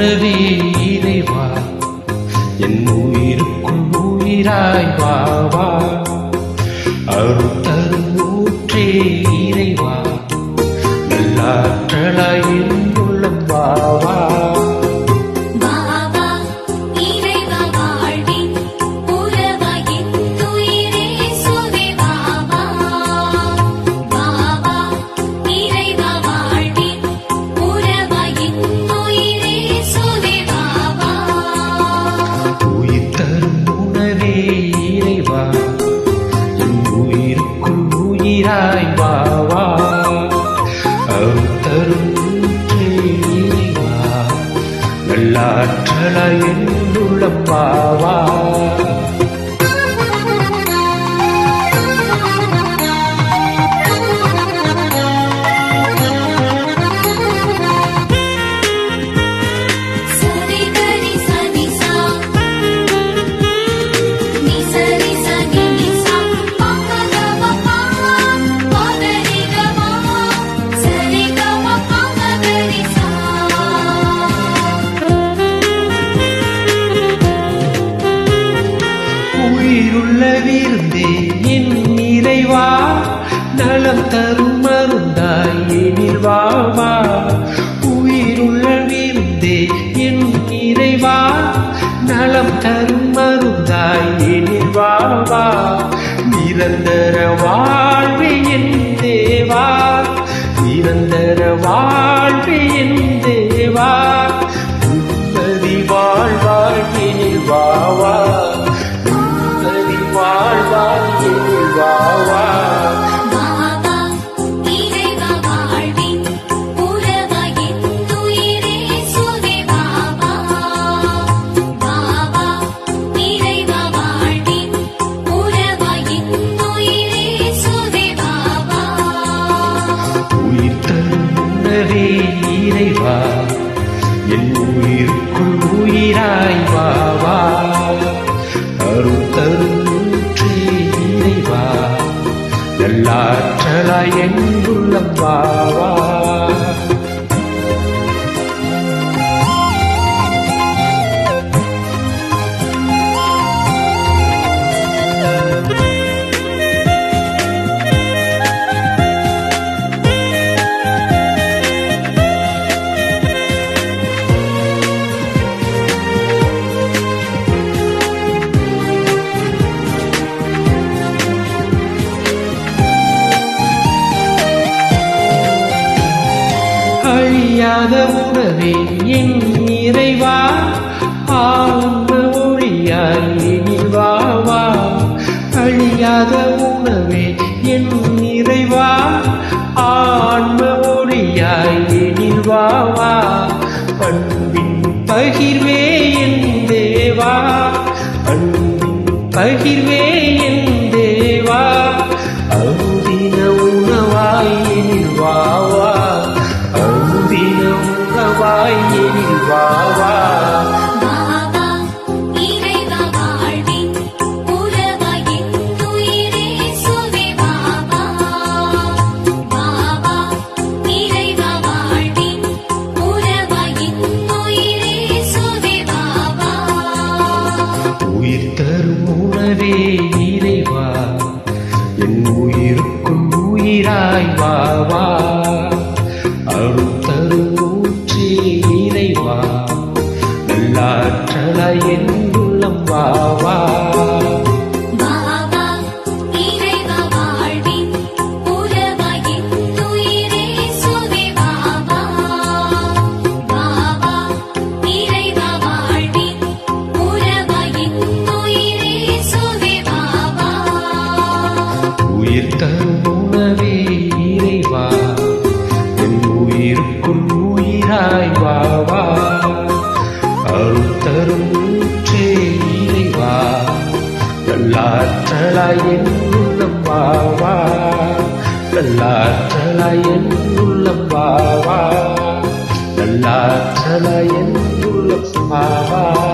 உணவே இறைவா. என் உயிருக்குள் உயிராய் வாவா வா. அருள் தரும் ஊற்றே இறைவா. நல்லாற்றலாய் உயிருக்குள் பாவா வா. தரும் ஊற்றே இறைவா பாவா நலம் தரும் மருந்தாய் எனில் வா உயிருள்ள விருந்தே என் இறைவா. நலம் தரும் மருந்தாய் எனில் வா நிரந்தர வாழ்வே இறைவா என் உயிருக்குள் உயிராய் வாவா வா. அருள் தரும் இறைவா நல்லாற்றலாய் என் உள்ளம் வா. அழியாத உணவே என் இறைவா ஆன்ம ஒளியாய் எனில் அழியாத உணவே என் இறைவா ஆன்ம ஒளியாய் எனில் பண்பின் பகிர்வே என் தேவா அன்பின் பகிர்வே என் தேவா. அருதின உணவாய் எனில் உணவே இறைவா. என் உயிருக்குள் உயிராய் வா. தரும் இறைவா. என் உயிருக்குள் உயிராய் வாவா வா. அருள் தரும் ஊற்றே இறைவா. நல்லாற்றலாய் என் உள்ளம் வா நல்லாற்றலாய் என் உள்ளம் வா நல்லாற்றலாய் என் உள்ளம் வா.